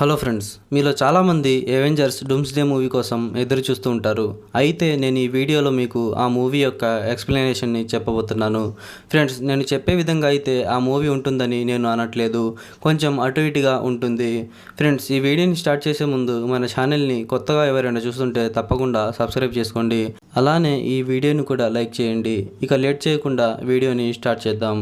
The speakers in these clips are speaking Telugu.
హలో ఫ్రెండ్స్ మీలో చాలామంది ఎవెంజర్స్ డూమ్స్డే మూవీ కోసం ఎదురు చూస్తూ ఉంటారు. అయితే నేను ఈ వీడియోలో మీకు ఆ మూవీ యొక్క ఎక్స్ప్లెనేషన్ని చెప్పబోతున్నాను. ఫ్రెండ్స్ నేను చెప్పే విధంగా అయితే ఆ మూవీ ఉంటుందని నేను అనట్లేదు. కొంచెం అటు ఇటుగా ఉంటుంది. ఫ్రెండ్స్ ఈ వీడియోని స్టార్ట్ చేసే ముందు మన ఛానల్ని కొత్తగా ఎవరైనా చూస్తుంటే తప్పకుండా సబ్స్క్రైబ్ చేసుకోండి. అలానే ఈ వీడియోని కూడా లైక్ చేయండి. ఇక లేట్ చేయకుండా వీడియోని స్టార్ట్ చేద్దాం.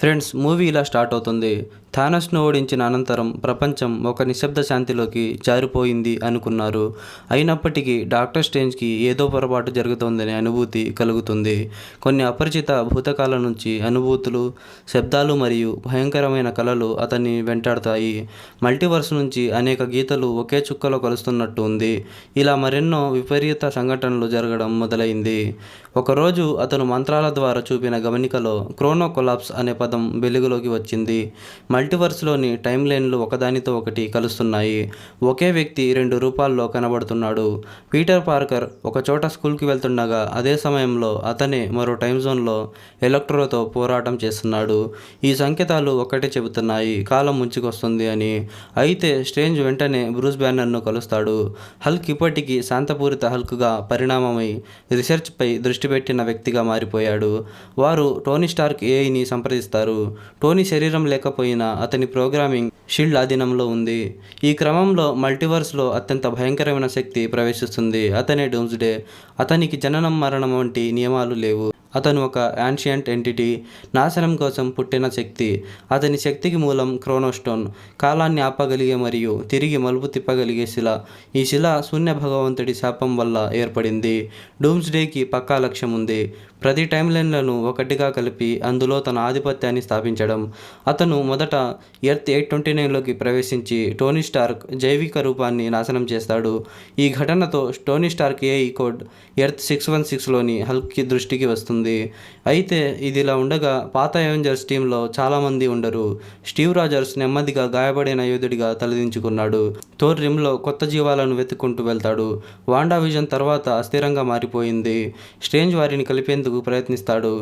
ఫ్రెండ్స్ మూవీ ఇలా స్టార్ట్ అవుతుంది. థానస్ను ఓడించిన అనంతరం ప్రపంచం ఒక నిశ్శబ్ద శాంతిలోకి జారిపోయింది అనుకున్నారు. అయినప్పటికీ డాక్టర్ స్టేంజ్కి ఏదో పొరపాటు జరుగుతోందనే అనుభూతి కలుగుతుంది. కొన్ని అపరిచిత భూతకాల నుంచి అనుభూతులు శబ్దాలు మరియు భయంకరమైన కళలు అతన్ని వెంటాడుతాయి. మల్టీవర్స్ నుంచి అనేక గీతలు ఒకే చుక్కలో కలుస్తున్నట్టు ఉంది. ఇలా మరెన్నో విపరీత సంఘటనలు జరగడం మొదలైంది. ఒకరోజు అతను మంత్రాల ద్వారా చూపిన గమనికలో క్రోనో కొలాప్స్ అనే పదం వెలుగులోకి వచ్చింది. మల్టీవర్స్లోని టైం లైన్లు ఒకదానితో ఒకటి కలుస్తున్నాయి. ఒకే వ్యక్తి రెండు రూపాల్లో కనబడుతున్నాడు. పీటర్ పార్కర్ ఒక చోట స్కూల్కి వెళ్తుండగా అదే సమయంలో అతనే మరో టైం జోన్లో ఎలక్ట్రోతో పోరాటం చేస్తున్నాడు. ఈ సంకేతాలు ఒక్కటే చెబుతున్నాయి. కాలం ముంచుకొస్తుంది అని. అయితే స్ట్రేంజ్ వెంటనే బ్రూస్ బ్యానర్ను కలుస్తాడు. హల్క్ ఇప్పటికీ శాంతపూరిత హల్క్గా పరిణామమై రీసెర్చ్పై దృష్టి పెట్టిన వ్యక్తిగా మారిపోయాడు. వారు టోనీ స్టార్క్ ఏఐని సంప్రదిస్తారు. టోనీ శరీరం లేకపోయినా అతని ప్రోగ్రామింగ్ షీల్డ్ ఆధీనంలో ఉంది. ఈ క్రమంలో మల్టీవర్స్లో అత్యంత భయంకరమైన శక్తి ప్రవేశిస్తుంది. అతనే డూమ్స్డే. అతనికి జననం మరణం వంటి నియమాలు లేవు. అతను ఒక యాన్షియంట్ ఎంటిటీ. నాశనం కోసం పుట్టిన శక్తి. అతని శక్తికి మూలం క్రోనోస్టోన్. కాలాన్ని ఆపగలిగే మరియు తిరిగి మలుపు తిప్పగలిగే శిల. ఈ శిల శూన్య భగవంతుడి శాపం వల్ల ఏర్పడింది. డూమ్స్డేకి పక్కా లక్ష్యం ఉంది ప్రతి టైమ్ లైన్లను ఒకటిగా కలిపి అందులో తన ఆధిపత్యాన్ని స్థాపించడం. అతను మొదట ఎర్త్ ఎయిట్ ట్వంటీ నైన్లోకి ప్రవేశించి టోనీ స్టార్క్ జైవిక రూపాన్ని నాశనం చేస్తాడు. ఈ ఘటనతో Tony Stark AI code Earth six one సిక్స్లోని హల్క్కి దృష్టికి వస్తుంది. అయితే ఇది ఇలా ఉండగా పాత ఎవెంజర్స్ టీంలో చాలామంది ఉండరు. స్టీవ్ రాజర్స్ నెమ్మదిగా గాయపడిన యోధుడిగా తలదించుకున్నాడు. థోర్ రిమ్లో కొత్త జీవాలను వెతుక్కుంటూ వెళ్తాడు. వాండా విజన్ తర్వాత అస్థిరంగా మారిపోయింది. స్ట్రేంజ్ వారిని కలిపేందుకు ప్రయత్నిస్తాడు.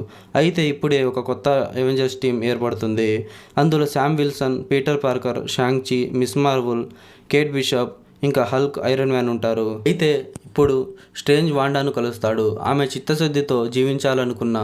అయితే ఇప్పుడే ఒక కొత్త ఎవెంజర్స్ టీం ఏర్పడుతుంది. అందులో Sam Wilson Peter Parker Shang Chi Miss Marvel Kate Bishop ఇంకా హల్క్ ఐరన్ మ్యాన్ ఉంటారు. అయితే ఇప్పుడు స్ట్రేంజ్ వాండాను కలుస్తాడు. ఆమె చిత్తశుద్ధితో జీవించాలనుకున్న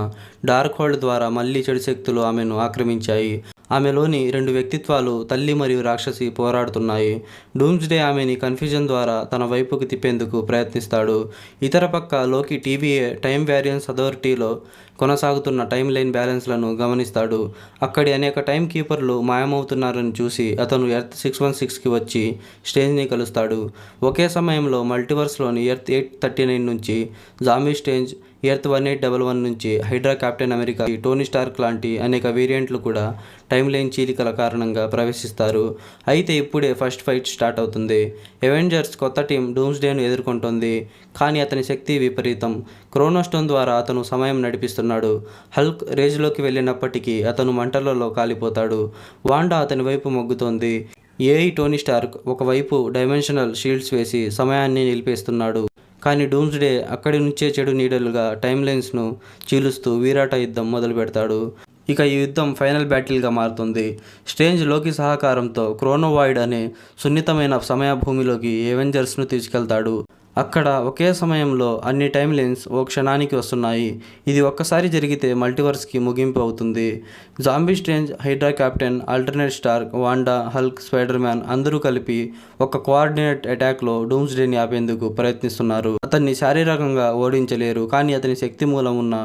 డార్క్ హోల్డ్ ద్వారా మళ్ళీ చెడు శక్తులు ఆమెను ఆక్రమించాయి. ఆమెలోని రెండు వ్యక్తిత్వాలు తల్లి మరియు రాక్షసి పోరాడుతున్నాయి. డూమ్స్డే ఆమెని కన్ఫ్యూజన్ ద్వారా తన వైపుకు తిప్పేందుకు ప్రయత్నిస్తాడు. ఇతర పక్క లోకి టీవీఏ టైం వ్యారియన్స్ అథారిటీలో కొనసాగుతున్న టైం లైన్ బ్యాలెన్స్లను గమనిస్తాడు. అక్కడి అనేక టైం కీపర్లు మాయమవుతున్నారని చూసి అతను ఎర్త్ సిక్స్ వన్ సిక్స్కి వచ్చి స్టేజ్ని కలుస్తాడు. ఒకే సమయంలో మల్టీవర్స్లోని ఎర్త్ ఎయిట్ థర్టీ నైన్ నుంచి Zombie Strange Earth one eight double one నుంచి Hydra Captain America Tony Stark లాంటి అనేక వేరియంట్లు కూడా టైం లైన్ చీలికల కారణంగా ప్రవేశిస్తారు. అయితే ఇప్పుడే ఫస్ట్ ఫైట్ స్టార్ట్ అవుతుంది. ఎవెంజర్స్ కొత్త టీం డూమ్స్డేను ఎదుర్కొంటుంది. కానీ అతని శక్తి విపరీతం. క్రోనోస్టోన్ ద్వారా అతను సమయం నడిపిస్తున్నాడు. హల్క్ రేజ్లోకి వెళ్ళినప్పటికీ అతను మంటలలో కాలిపోతాడు. వాండా అతని వైపు మొగ్గుతోంది. ఏఐ టోనీ స్టార్క్ ఒకవైపు డైమెన్షనల్ షీల్డ్స్ వేసి సమయాన్ని నిలిపేస్తున్నాడు. కానీ డూమ్స్డే అక్కడి నుంచే చెడు నీడలుగా టైం లైన్స్ను చీలుస్తూ వీరాట యుద్ధం మొదలు పెడతాడు. ఇక ఈ యుద్ధం ఫైనల్ బ్యాటిల్గా మారుతుంది. స్ట్రేంజ్లోకి సహకారంతో క్రోనోవాయిడ్ అనే సున్నితమైన సమయ భూమిలోకి ఎవెంజర్స్ను తీసుకెళ్తాడు. అక్కడ ఒకే సమయంలో అన్ని టైం లైన్స్ ఓ క్షణానికి వస్తున్నాయి. ఇది ఒక్కసారి జరిగితే మల్టీవర్స్కి ముగింపు అవుతుంది. Zombie Strange Hydra Captain alternate Stark Wanda Hulk Spider Man అందరూ కలిపి ఒక కోఆర్డినేట్ అటాక్లో డూమ్స్డేని ఆపేందుకు ప్రయత్నిస్తున్నారు. అతన్ని శారీరకంగా ఓడించలేరు కానీ అతని శక్తి మూలం ఉన్న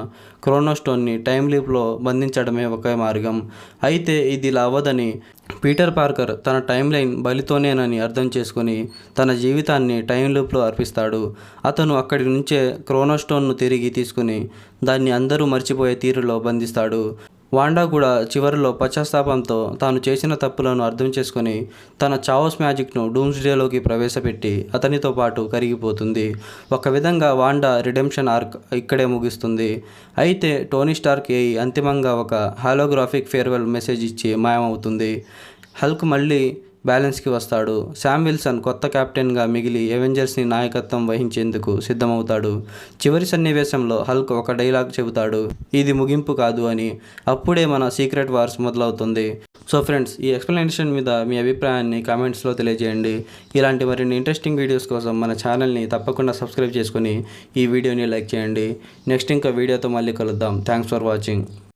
క్రోనోస్టోన్ని టైం లీప్లో బంధించడమే ఒకే మార్గం. అయితే ఇది ఇలా అవ్వదని పీటర్ పార్కర్ తన టైం లైన్ బలితోనేనని అర్థం చేసుకుని తన జీవితాన్ని టైం లూప్లో అర్పిస్తాడు. అతను అక్కడి నుంచే క్రోనోస్టోన్ను తిరిగి తీసుకుని దాన్ని అందరూ మర్చిపోయే తీరులో బంధిస్తాడు. వాండా కూడా చివరిలో పశ్చాత్తాపంతో తాను చేసిన తప్పులను అర్థం చేసుకొని తన చావోస్ మ్యాజిక్ను డూమ్స్డేలోకి ప్రవేశపెట్టి అతనితో పాటు కరిగిపోతుంది. ఒక విధంగా వాండా రిడెంప్షన్ ఆర్క్ ఇక్కడే ముగిస్తుంది. అయితే టోనీ స్టార్క్ ఏఈ అంతిమంగా ఒక హాలోగ్రాఫిక్ ఫేర్వెల్ మెసేజ్ ఇచ్చి మాయమవుతుంది. హల్క్ మళ్ళీ బ్యాలెన్స్కి వస్తాడు. శామ్ విల్సన్ కొత్త కెప్టెన్గా మిగిలి ఎవెంజర్స్ని నాయకత్వం వహించేందుకు సిద్ధమవుతాడు. చివరి సన్నివేశంలో హల్క్ ఒక డైలాగ్ చెబుతాడు. ఇది ముగింపు కాదు అని. అప్పుడే మన సీక్రెట్ వార్స్ మొదలవుతుంది. సో ఫ్రెండ్స్ ఈ ఎక్స్ప్లెనేషన్ మీద మీ అభిప్రాయాన్ని కామెంట్స్లో తెలియజేయండి. ఇలాంటి మరిన్ని ఇంట్రెస్టింగ్ వీడియోస్ కోసం మన ఛానల్ని తప్పకుండా సబ్స్క్రైబ్ చేసుకుని ఈ వీడియోని లైక్ చేయండి. నెక్స్ట్ ఇంకా వీడియోతో మళ్ళీ కలుద్దాం. Thanks for watching.